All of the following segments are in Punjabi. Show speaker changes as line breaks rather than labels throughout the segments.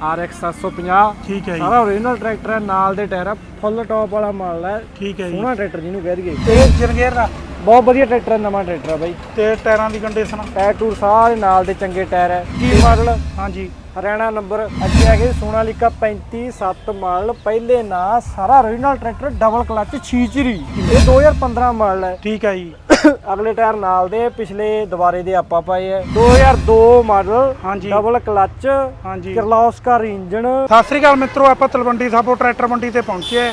RX 750
ਠੀਕ ਹੈ ਜੀ।
ਸਾਰਾ ਓਰੀਜਨਲ ਟਰੈਕਟਰ ਹੈ ਨਾਲ ਦੇ ਟਾਇਰ ਆ ਫੁੱਲ ਟੌਪ ਵਾਲਾ ਮਾਡਲ ਹੈ।
ਠੀਕ ਹੈ ਜੀ।
ਸੋਹਣਾ ਟਰੈਕਟਰ ਜਿਹਨੂੰ ਕਹਿ ਦਈਏ।
ਤੇ ਇੰਜਨ ਗੇਅਰ ਦਾ
ਬਹੁਤ ਵਧੀਆ ਟਰੈਕਟਰ ਹੈ ਨਵਾਂ ਟਰੈਕਟਰ ਹੈ ਬਾਈ।
ਤੇ ਟਾਇਰਾਂ ਦੀ ਕੰਡੀਸ਼ਨ
ਟਾਇਰ ਟੂਰ ਸਾਰੇ ਨਾਲ ਦੇ ਚੰਗੇ ਟਾਇਰ ਹੈ। ਕੀ ਮਾਡਲ
ਹਾਂਜੀ।
ਹਰਿਆਣਾ ਨੰਬਰ ਅੱਗੇ ਹੈਗੇ ਸੋਨਾਲੀਕਾ 35 ਮਾਡਲ ਪਹਿਲੇ ਨਾ ਸਾਰਾ ਓਰੀਜਨਲ ਟਰੈਕਟਰ ਡਬਲ ਕਲਚ ਛੀਚਰੀ ਇਹ 2015 ਮਾਡਲ ਹੈ।
ਠੀਕ ਹੈ ਜੀ।
ਅਗਲੇ ਟਾਇਰ ਨਾਲ ਦੇ ਪਿਛਲੇ ਦੁਬਾਰੇ ਦੇ ਆਪਾਂ ਪਾਏ ਹੈ 2002 ਮਾਡਲ
ਹਾਂਜੀ।
ਡਬਲ ਕਲਚ
ਹਾਂਜੀ।
ਕਿਰਲੋਸਕਰ ਇੰਜਨ
ਸਤਿ ਸ੍ਰੀ ਅਕਾਲ ਮਿੱਤਰੋ ਆਪਾਂ ਤਲਵੰਡੀ ਸਾਬੋ ਟਰੈਕਟਰ ਮੰਡੀ ਤੇ ਪਹੁੰਚੇ ਹਾਂ,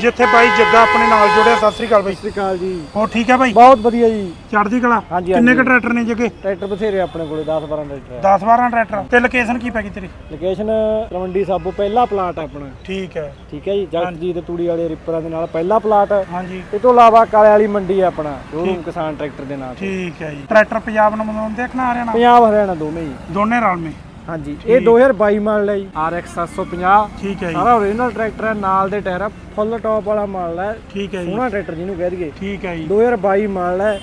ਜਿੱਥੇ ਬਾਈ ਜੱਗਾ ਆਪਣੇ ਨਾਲ ਜੁੜਿਆ ਸਤਿ ਸ੍ਰੀ ਅਕਾਲ ਬਾਈ।
ਸਤਿ ਸ਼੍ਰੀ ਅਕਾਲ ਜੀ।
ਹੋਰ ਠੀਕ ਹੈ ਬਾਈ?
ਬਹੁਤ ਵਧੀਆ ਜੀ।
ਚੜ੍ਹਦੀ ਕਲਾ?
ਹਾਂਜੀ,
ਕਿੰਨੇ ਕ
ਹਾਂਜੀ।
ਟਰੈਕਟਰ ਨੇ ਜੱਗੇ?
ਟਰੈਕਟਰ ਬਥੇਰੇ ਆਪਣੇ ਕੋਲੇ 10 12 ਟਰੈਕਟਰ ਹੈ
10 12 ਟਰੈਕਟਰ ਤੇ ਲੋਕੇਸ਼ਨ ਕੀ ਪੈ ਗਈ ਤੇਰੀ?
ਲੋਕੇਸ਼ਨ ਤਲਵੰਡੀ ਸਾਬੋ ਪਹਿਲਾ ਪਲਾਟ ਆਪਣਾ।
ਠੀਕ ਹੈ।
ਠੀਕ ਹੈ ਜੀ ਜਗਤਜੀਤ ਤੂੜੀ ਵਾਲੇ ਰਿਪਰਾਂ ਦੇ ਨਾਲ ਪਹਿਲਾ ਪਲਾਟ।
ਹਾਂਜੀ।
ਇਹ ਤੋਂ ਇਲਾਵਾ ਕਾਲੇ ਵਾਲੀ ਮੰਡੀ ਹੈ ਆਪਣਾ ਸ਼ੋਰੂਮ ਕਿਸਾਨ ਟਰੈਕਟਰ ਦੇ ਨਾਲ
ਠੀਕ ਹੈ ਜੀ। ਟਰੈਕਟਰ ਪੰਜਾਬ ਨੂੰ ਮਨਾਉਣ ਦੇਖਣਾ ਹਰਿਆਣਾ?
ਪੰਜਾਬ ਹਰਿਆਣਾ ਦੋਵੇਂ ਜੀ
ਦੋਨੇ ਰਲ ਮੇ
ਹਾਂਜੀ ਇਹ 2022 ਮਾਡਲ ਹੈ ਜੀ। RX 750
ਠੀਕ ਹੈ ਜੀ।
ਸਾਰਾ ਓਰੀਜਨਲ ਟਰੈਕਟਰ ਹੈ ਨਾਲ ਦੇ ਟਾਇਰ ਆ ਫੁੱਲ ਟੌਪ ਵਾਲਾ ਮਾਡਲ ਹੈ।
ਠੀਕ ਹੈ ਜੀ।
ਸੋਹਣਾ ਟਰੈਕਰ ਜਿਹਨੂੰ ਕਹਿ ਦਈਏ।
ਠੀਕ ਹੈ ਜੀ।
2022 ਮਾਡਲ ਹੈ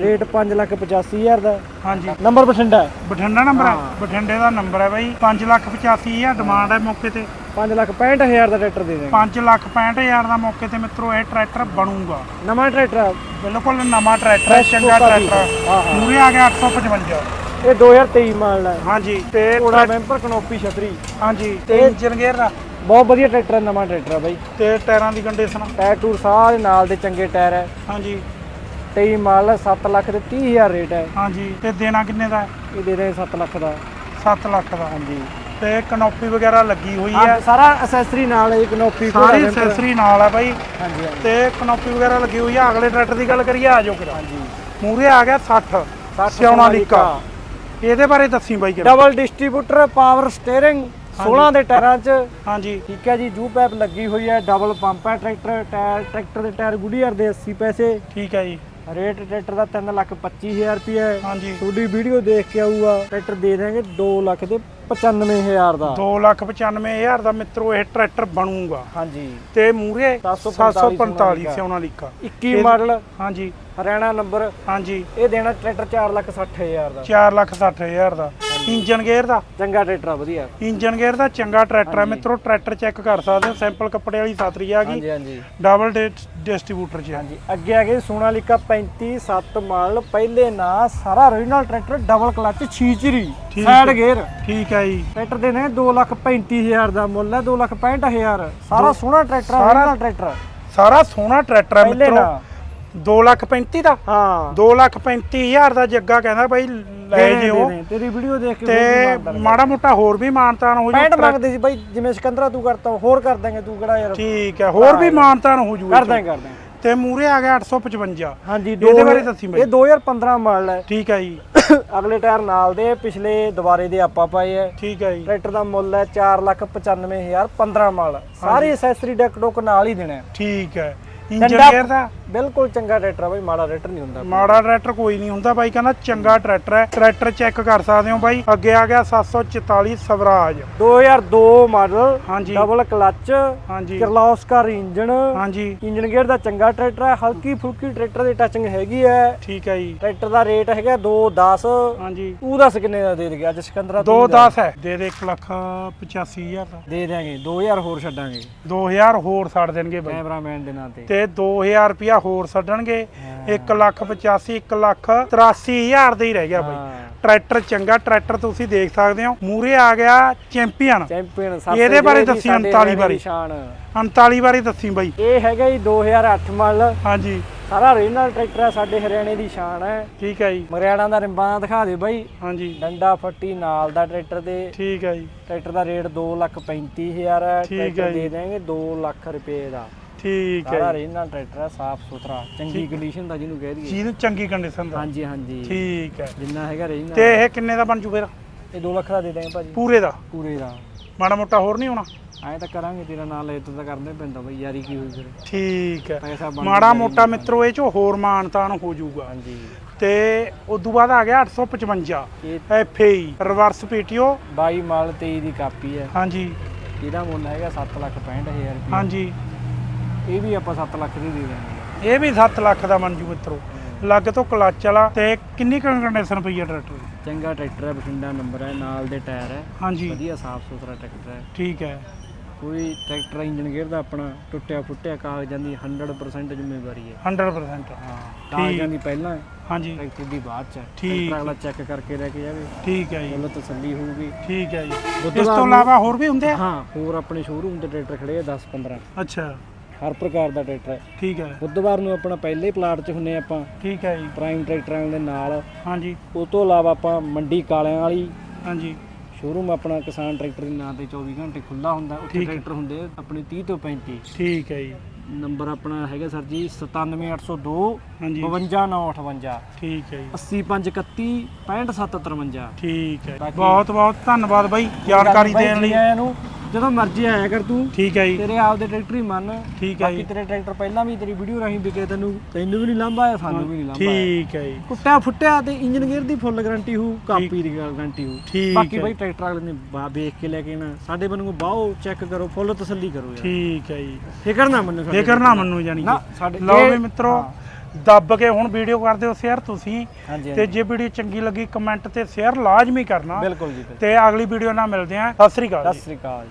ਰੇਟ 585000 ਦਾ।
ਹਾਂਜੀ।
ਨੰਬਰ ਬਠਿੰਡਾ
ਬਠਿੰਡਾ ਨੰਬਰ ਹੈ। ਬਠਿੰਡੇ ਦਾ ਨੰਬਰ ਹੈ ਬਾਈ 585000 ਡਿਮਾਂਡ ਹੈ ਮੌਕੇ ਤੇ।
565000 ਦਾ ਟਰੈਕਟਰ ਦੇ ਦੇਣਗੇ
565000 ਦਾ ਮੌਕੇ ਤੇ ਮਿੱਤਰੋ ਇਹ ਟਰੈਕਟਰ ਬਣੂਗਾ।
ਨਵਾਂ ਟਰੈਕਟਰ
ਬਿਲਕੁਲ ਨਵਾਂ ਟਰੈਕਟਰ ਚੰਗਾ। ਟਰੈਕਟਰ। ਮੂਰੇ ਆ। ਗਿਆ 855
ਇਹ 2023 ਮਾਡਲ ਹੈ।
ਹਾਂਜੀ ਤੇ
ਕੋੜਾ ਮੈਂਪਰ ਕਨੋਪੀ ਛਤਰੀ।
ਹਾਂਜੀ ਤੇ ਇੰਜਨ ਗੇਅਰ ਦਾ।
ਬਹੁਤ ਵਧੀਆ ਟਰੈਕਟਰ ਹੈ ਨਵਾਂ ਟਰੈਕਟਰ ਹੈ ਬਾਈ।
ਤੇ ਟਾਇਰਾਂ ਦੀ ਕੰਡੀਸ਼ਨ
ਟਾਇਰ ਟੂਰ ਸਾਰੇ ਨਾਲ ਦੇ ਚੰਗੇ ਟਾਇਰ ਹੈ।
ਹਾਂਜੀ।
23 ਮਾਡਲ ਹੈ 7 ਲੱਖ ਤੇ 30000 ਰੇਟ ਹੈ।
ਹਾਂਜੀ ਤੇ ਦੇਣਾ ਕਿੰਨੇ ਦਾ
ਇਹ ਦੇ ਰਹੇ 7 ਲੱਖ ਦਾ।
7 ਲੱਖ ਦਾ।
ਹਾਂਜੀ।
ਤੇ ਕਨੋਪੀ ਵਗੈਰਾ ਲੱਗੀ ਹੋਈ
ਹਾਂ, ਸਾਰਾ ਅਸੈਸਰੀ ਨਾਲ ਹੈ ਕਨੋਪੀ
ਸਾਰੀ। ਐਕਸੈਸਰੀ ਨਾਲ ਹੈ ਬਾਈ।
ਹਾਂਜੀ
ਤੇ ਕਨੋਪੀ ਵਗੈਰਾ ਲੱਗੀ ਹੋਈ ਹੈ? ਅਗਲੇ ਟਰੈਕਟਰ ਦੀ ਗੱਲ ਕਰੀਏ ਆ ਜਾਓ ਕਿਰਾ
ਹਾਂਜੀ।
ਮੂਰੇ ਆ ਗਿਆ 60
60
ਸਿਆਉਣਾ ਲੀਕਾ। ਇਹਦੇ ਬਾਰੇ ਦੱਸੀ ਬਾਈ ਕਿਰਾ
ਡਬਲ ਡਿਸਟ੍ਰੀਬਿਊਟਰ ਪਾਵਰ ਸਟੀਅਰਿੰਗ 16 ਦੇ ਟਾਇਰਾਂ 'ਚ।
ਹਾਂਜੀ।
ਠੀਕ ਹੈ ਜੀ ਜੂ ਪੈਪ ਲੱਗੀ ਹੋਈ ਹੈ ਡਬਲ ਪੰਪ ਹੈ ਟਰੈਕਟਰ ਟਾਇਰ ਟਰੈਕਟਰ ਦੇ ਟਾਇਰ ਗੁਡੀਅਰ ਦੇ 80 ਪੈਸੇ।
ਠੀਕ ਹੈ ਜੀ।
ਰੇਟ ਟਰੈਕਟਰ ਦਾ 3 ਲੱਖ 25000 ਰੁਪਏ ਹੈ।
ਹਾਂਜੀ।
ਤੁਹਾਡੀ ਵੀਡੀਓ ਦੇਖ ਕੇ ਆਊਗਾ ਟਰੈਕਟਰ ਦੇ ਦੇਣਗੇ 2 ਲੱਖ ਦੇ। 95000 ਦਾ
295000 ਦਾ ਮਿੱਤਰੋ ਇਹ ਟਰੈਕਟਰ ਬਣੂਗਾ।
ਹਾਂਜੀ।
ਤੇ ਮੂਰੇ
745
745 ਸਿਆਉਣਾ ਲੀਕਾ।
21 ਮਾਡਲ।
ਹਾਂਜੀ।
ਹਰਿਆਣਾ ਨੰਬਰ
ਹਾਂਜੀ।
ਇਹ ਦੇਣਾ ਟਰੈਕਟਰ 4 ਲੱਖ 60000 ਦਾ।
460000 ਦਾ। ਇੰਜਨ ਗੇਅਰ ਦਾ?
ਚੰਗਾ ਟਰੈਕਟਰ ਆ ਵਧੀਆ।
ਇੰਜਨ ਗੇਅਰ ਦਾ ਚੰਗਾ ਟਰੈਕਟਰ ਹੈ। ਮਿੱਤਰੋ ਟਰੈਕਟਰ ਚੈੱਕ ਕਰ ਸਕਦੇ ਹੋ। ਸੈਂਪਲ ਕੱਪੜੇ ਵਾਲੀ ਸਾਤਰੀ ਆ ਗਈ।
ਹਾਂਜੀ ਹਾਂਜੀ।
ਡਬਲ ਡਿਸਟ੍ਰੀਬਿਊਟਰ ਚ
ਹਾਂਜੀ। ਅੱਗੇ ਆ ਗਏ ਸੋਨਾਲੀਕਾ 35 7 ਮਾਡਲ ਪਹਿਲੇ ਨਾ ਸਾਰਾ ਓਰੀਜਨਲ ਟਰੈਕਟਰ ਡਬਲ ਕਲਚ ਛੀਚਰੀ
ਠੀਕ
ਸਾਈਡ
ਹੈ।
ਗੇਅਰ
ਠੀਕ ਹੈ ਜੀ।
ਟਰੈਕਟਰ ਦੇ ਨੇ 2 ਲੱਖ 35000 ਦਾ ਮੁੱਲ ਹੈ 2 ਲੱਖ 65000 ਸਾਰਾ ਸੋਹਣਾ ਟਰੈਕਟਰ ਆ
ਸਾਰਾ-
original ਟਰੈਕਟਰ
ਸਾਰਾ ਸੋਹਣਾ ਟਰੈਕਟਰ ਹੈ ਮਿੱਤਰੋ। 2 ਲੱਖ 35 ਦਾ?
ਹਾਂ।
2 ਲੱਖ 35000 ਦਾ ਜੱਗਾ ਕਹਿੰਦਾ ਬਾਈ ਲੈ
ਦੇ ਦੇ,
ਜਿਓ।
ਦੇ ਦੇ। ਤੇਰੀ ਵੀਡੀਓ ਦੇਖ ਕੇ
ਤੇ ਮਾੜਾ ਮੋਟਾ ਹੋਰ ਵੀ ਮਾਨਤਾਨ ਹੋ
ਪੈਂਟ
ਜੂ
ਮੰਗਦੇ ਸੀ ਬਾਈ ਜਿਵੇਂ ਸਿਕੰਦਰਾ ਤੂੰ ਕਰਤਾ ਹੋਰ ਕਰ ਦਾਂਗੇ ਤੂੰ ਕਿਹੜਾ ਯਾਰ।
ਠੀਕ ਹੈ ਹੋਰ ਵੀ ਮਾਨਤਾਨ ਹੋ ਜੂ
ਕਰ ਦਾਂਗੇ ਕਰ ਦਾਂਗੇ
ਤੇ ਮੂਰੇ ਆ ਗਿਆ 855
ਹਾਂਜੀ
ਇਹਦੇ ਬਾਰੇ ਦੱਸੀ ਬਾਈ।
ਇਹ 2015 ਮਾਡਲ ਹੈ।
ਠੀਕ ਹੈ ਜੀ।
ਅਗਲੇ ਟਾਇਰ ਨਾਲ ਦੇ ਪਿਛਲੇ ਦੁਬਾਰੇ ਦੇ ਆਪਾਂ ਪਾਏ ਹੈ।
ਠੀਕ ਹੈ ਜੀ।
ਟਰੈਕਟਰ ਦਾ ਮੁੱਲ ਹੈ 495000 15 ਮਾਡਲ। ਸਾਰੀ ਐਕਸੈਸਰੀ ਡੈਕ ਡੁੱਕ ਨਾਲ ਹੀ ਦੇਣਾ ਹੈ।
ਠੀਕ ਹੈ। ਇੰਜਨ
ਡੰਡਾ-
ਗੇਅਰ ਦਾ
ਬਿਲਕੁਲ ਚੰਗਾ ਟਰੈਕਟਰ ਆ ਬਾਈ ਮਾੜਾ ਟਰੈਕਟਰ ਨਹੀਂ ਹੁੰਦਾ।
ਮਾੜਾ ਟਰੈਕਟਰ ਕੋਈ ਨਹੀਂ ਹੁੰਦਾ ਬਾਈ ਕਹਿੰਦਾ ਚੰਗਾ ਟਰੈਕਟਰ ਹੈ। ਟਰੈਕਟਰ ਚੈੱਕ ਕਰ ਸਕਦੇ ਹੋ ਬਾਈ। ਅੱਗੇ ਆ ਗਿਆ 744 ਸਵਰਾਜ।
2002 ਮਾਡਲ
ਹਾਂਜੀ।
ਡਬਲ ਕਲਚ
ਹਾਂਜੀ।
ਕਿਰਲੋਸਕਰ ਇੰਜਨ
ਹਾਂਜੀ।
ਇੰਜਨ ਗੇਅਰ ਦਾ ਚੰਗਾ ਟਰੈਕਟਰ ਹੈ। ਹਲਕੀ ਫੁਲਕੀ ਟਰੈਕਟਰ ਦੀ ਟੱਚਿੰਗ ਹੈਗੀ ਹੈ।
ਠੀਕ ਹੈ ਜੀ।
ਟਰੈਕਟਰ ਦਾ ਰੇਟ ਹੈਗਾ 210
ਹਾਂਜੀ।
ਤੂੰ ਦੱਸ ਕਿੰਨੇ ਦਾ ਦੇ ਦੇ ਅੱਜ ਸਿਕੰਦਰਾ ਤੂੰ
210 ਹੈ। ਦੇ ਦੇ 1 ਲੱਖ 85000 ਦਾ।
ਦੇ ਦਿਆਂਗੇ। 2000 ਹੋਰ ਛੱਡਾਂਗੇ।
2000 ਹੋਰ ਛੱਡ ਦੇਣਗੇ ਬਾਈ।
ਕੈਮਰਾਮੈਨ ਦੇ ਨਾਂ ਤੇ।
ਤੇ 2000 ਰੁਪਿਆ ਹੋਰ ਛੱਡਣਗੇ 1 ਲੱਖ 85 1 ਲੱਖ 83000 ਦਾ ਹੀ ਰਹਿ ਗਿਆ ਬਾਈ। ਟਰੈਕਟਰ ਚੰਗਾ ਟਰੈਕਟਰ ਤੁਸੀਂ ਦੇਖ ਸਕਦੇ ਹੋ। ਮੂਰੇ ਆ ਗਿਆ ਚੈਂਪੀਅਨ।
ਚੈਂਪੀਅਨ
ਇਹਦੇ ਬਾਰੇ ਦੱਸੀ 39 ਬਾਰੇ।
ਨਿਸ਼ਾਨ
39 ਵਾਰੀ ਦੱਸੀ ਬਾਈ।
ਇਹ ਹੈਗਾ ਜੀ 2008 ਮਾਡਲ
ਹਾਂਜੀ।
ਸਾਰਾ ਓਰੀਜਨਲ ਟਰੈਕਟਰ ਹੈ ਸਾਡੇ ਹਰਿਆਣੇ ਦੀ ਸ਼ਾਨ ਹੈ।
ਠੀਕ ਹੈ ਜੀ।
ਮਰਿਆਣਾ ਦਾ ਰਿੰਬਾਂ ਦਿਖਾ ਦੇ ਬਾਈ।
ਹਾਂਜੀ।
ਡੰਡਾ ਫੱਟੀ ਨਾਲ ਦਾ ਟਰੈਕਟਰ ਦੇ
ਠੀਕ ਹੈ ਜੀ।
ਟਰੈਕਟਰ ਦਾ ਰੇਟ 235000 ਹੈ।
ਠੀਕ ਹੈ
ਟਰੈਕਟਰ। ਦੇ ਦੇਣਗੇ 2 ਲੱਖ ਰੁਪਏ ਦਾ।
ਠੀਕ
ਸਾਰਾ
ਹੈ ਜੀ
ਓਰੀਜਨਲ ਟਰੈਕਟਰ ਹੈ ਸਾਫ਼ ਸੁਥਰਾ ਚੰਗੀ ਕੰਡੀਸ਼ਨ ਦਾ ਜਿਹਨੂੰ ਕਹਿ ਦਈਏ।
ਜਿਹਨੂੰ ਚੰਗੀ ਕੰਡੀਸ਼ਨ ਦਾ।
ਹਾਂਜੀ ਹਾਂਜੀ।
ਠੀਕ ਹੈ।
ਜਿੰਨਾ ਹੈਗਾ ਓਰੀਜਨਲ
ਤੇ ਇਹ ਕਿੰਨੇ ਦਾ ਬਣ ਜੂ ਫਿਰ?
ਇਹ 2 ਲੱਖ ਦਾ ਦੇ ਦੇਣਗੇ ਭਾਜੀ।
ਪੂਰੇ ਦਾ?
ਪੂਰੇ ਦਾ।
ਮਾੜਾ ਮੋਟਾ ਹੋਰ ਨਹੀਂ ਹੋਣਾ?
ਐਂ ਤਾਂ ਕਰਾਂਗੇ ਤੇਰਾ ਨਾਂ ਲੈ ਤਾਂ ਕਰਨਾ ਹੀ ਪੈਂਦਾ ਬਈ ਯਾਰੀ ਕੀ ਹੋਈ ਫਿਰ?
ਠੀਕ ਹੈ।
ਪੈਸਾ ਬਣ
ਮਾੜਾ ਮੋਟਾ ਮਿੱਤਰੋ ਇਹ ਚੋਂ ਹੋਰ ਮਾਨਤਾਨ ਹੋ ਜਾਊਗਾ
ਹਾਂਜੀ।
ਤੇ ਉਦੋਂ ਬਾਅਦ ਆ ਗਿਆ 855
ਇਹ
ਐਫਏਈ ਰਿਵਰਸ ਪੀਟੀਓ
22 ਮਾਲ 23 ਦੀ ਕਾਪੀ ਹੈ।
ਹਾਂਜੀ।
ਇਹਦਾ ਮੁੱਲ ਹੈਗਾ 7 ਲੱਖ 65000 ਰੁਪਏ
ਹਾਂਜੀ।
ਇਹ ਵੀ ਆਪਾਂ 7 ਲੱਖ ਦੀ ਦੇ ਦਾਂਗੇ
ਇਹ ਵੀ 7 ਲੱਖ ਦਾ ਬਣ ਜੂ ਮਿੱਤਰੋ। ਲੱਗ ਤੋਂ ਕਲੱਚ ਵਾਲਾ ਤੇ ਕਿੰਨੀ ਕੰਡੀਸ਼ਨ ਪਈ ਹੈ ਟਰੈਕਟਰ ਦੀ?
ਚੰਗਾ ਟਰੈਕਟਰ ਹੈ ਬਠਿੰਡਾ ਨੰਬਰ ਹੈ ਨਾਲ ਦੇ ਟਾਇਰ ਹੈ।
ਹਾਂਜੀ।
ਵਧੀਆ ਸਾਫ਼ ਸੁਥਰਾ ਟਰੈਕਟਰ ਹੈ।
ਠੀਕ ਹੈ।
ਕੋਈ ਟਰੈਕਟਰ ਇੰਜਨ ਗੇਅਰ ਦਾ ਆਪਣਾ ਟੁੱਟਿਆ ਫੁੱਟਿਆ ਕਾਗਜ਼ਾਂ ਦੀ 100% ਜ਼ਿੰਮੇਵਾਰੀ ਹੈ।
100%
ਹਾਂ ਕਾਗਜ਼ਾਂ ਦੀ ਪਹਿਲਾਂ ਹੈ,
ਹਾਂਜੀ।
ਟਰੈਕਟਰ ਦੀ ਬਾਅਦ ਚ।
ਠੀਕ।
ਅਗਲਾ ਚੈੱਕ ਕਰਕੇ ਲੈ ਕੇ ਜਾਵੇ।
ਠੀਕ ਹੈ ਜੀ।
ਮੁੱਲ ਤਸੱਲੀ ਹੋਊਗੀ।
ਠੀਕ ਹੈ ਜੀ। ਇਸ ਤੋਂ ਇਲਾਵਾ ਹੋਰ ਵੀ ਹੁੰਦੇ ਆ?
ਹਾਂ ਹੋਰ ਆਪਣੇ ਸ਼ੋਰੂਮ ਤੇ ਟਰੈਕਟਰ ਖੜੇ ਆ 10 15
ਅੱਛਾ।
ਹਰ ਪ੍ਰਕਾਰ ਦਾ ਟਰੈਕਟਰ ਹੈ।
ਠੀਕ ਹੈ।
ਬੁੱਧਵਾਰ ਨੂੰ ਆਪਣਾ ਪਹਿਲੇ ਪਲਾਟ 'ਚ ਹੁੰਨੇ ਆਪਾਂ।
ਠੀਕ ਹੈ ਜੀ।
ਪ੍ਰਾਈਮ ਟਰੈਕਟਰਾਂ ਦੇ ਨਾਲ।
ਹਾਂਜੀ।
ਉਹ ਤੋਂ ਇਲਾਵਾ ਆਪਾਂ ਮੰਡੀ ਕਾਲਿਆਂ ਵਾਲੀ।
ਹਾਂਜੀ।
ਸ਼ੋਰੂਮ ਆਪਣਾ ਕਿਸਾਨ ਟਰੈਕਟਰ ਦੇ ਨਾਂ ਤੇ 24 ਘੰਟੇ ਖੁੱਲਾ ਹੁੰਦਾ। ਉੱਥੇ। ਟਰੈਕਟਰ ਹੁੰਦੇ ਆਪਣੇ 30 ਤੋਂ 35
ਠੀਕ ਹੈ ਜੀ।
ਨੰਬਰ ਆਪਣਾ ਹੈਗਾ ਸਰ ਜੀ 97802
ਹਾਂਜੀ।
52958
ਠੀਕ ਹੈ ਜੀ।
80531 65753
ਠੀਕ ਹੈ ਬਹੁਤ ਬਹੁਤ ਧੰਨਵਾਦ ਬਾਈ। ਜਾਣਕਾਰੀ ਦੇਣ ਲਈ।
ਨੂੰ। ਜਦੋਂ ਮਰਜ਼ੀ ਆਇਆ ਕਰ ਤੂੰ।
ਠੀਕ ਹੈ ਜੀ।
ਤੇਰੇ ਆਪ ਦੇ ਟਰੈਕਟਰ ਹੀ ਮੰਨ।
ਠੀਕ ਹੈ
ਬਾਕੀ
ਜੀ।
ਤੇਰੇ ਟਰੈਕਟਰ ਪਹਿਲਾਂ ਵੀ ਤੇਰੀ ਵੀਡੀਓ ਰਾਹੀਂ ਵਿਕੇ ਤੈਨੂੰ। ਤੈਨੂੰ ਵੀ ਨਹੀਂ ਲਾਂਭਾ ਆਇਆ ਸਾਨੂੰ ਵੀ ਨਹੀਂ ਲਾਂਭਾ
ਠੀਕ ਹੈ ਜੀ।
ਕੁੱਟਿਆ ਫੁੱਟਿਆ ਤੇ ਇੰਜਨ ਗੇਅਰ ਦੀ ਫੁੱਲ ਗਾਰੰਟੀ ਹੋਊ ਕਾਪੀ ਦੀ ਗਾਰੰਟੀ ਹੋਊ।
ਠੀਕ
ਬਾਕੀ। ਬਈ ਟਰੈਕਟਰ ਅਗਲੇ ਨੇ ਬਾ- ਵੇਖ ਕੇ ਲੈ ਕੇ ਆਣਾ ਸਾਡੇ ਵੱਲੋਂ ਬਾਹੋ ਚੈੱਕ ਕਰੋ ਫੁੱਲ ਤਸੱਲੀ ਕਰੋ ਯਾਰ।
ਠੀਕ ਹੈ ਜੀ।
ਫਿਕਰ ਨਾ ਮੰਨੋ ਸਾਡੇ
ਫਿਕਰ ਨਾ ਮੰਨੂ ਜਾਨੀ ਕਿ।
ਸਾਡੇ
ਲਓ ਵੀ ਮਿੱਤਰੋ। ਦੱਬ ਕੇ ਹੁਣ ਵੀਡੀਓ ਕਰਦੇ ਹੋ ਸ਼ੇਅਰ ਤੁਸੀਂ। ਤੇ ਜੇ ਵੀਡੀਓ ਚੰਗੀ ਲੱਗੀ ਕਮੈਂਟ ਤੇ ਸ਼ੇਅਰ ਲਾਜ਼ਮੀ ਕਰਨਾ।
ਬਿਲਕੁਲ ਜੀ।
ਤੇ ਅਗਲੀ ਵੀਡੀਓ ਨਾਲ ਮਿਲਦੇ ਆਂ ਸਤਿ ਸ੍ਰੀ ਅਕਾਲ
ਸਤਿ ਸ੍ਰੀ ਅਕਾਲ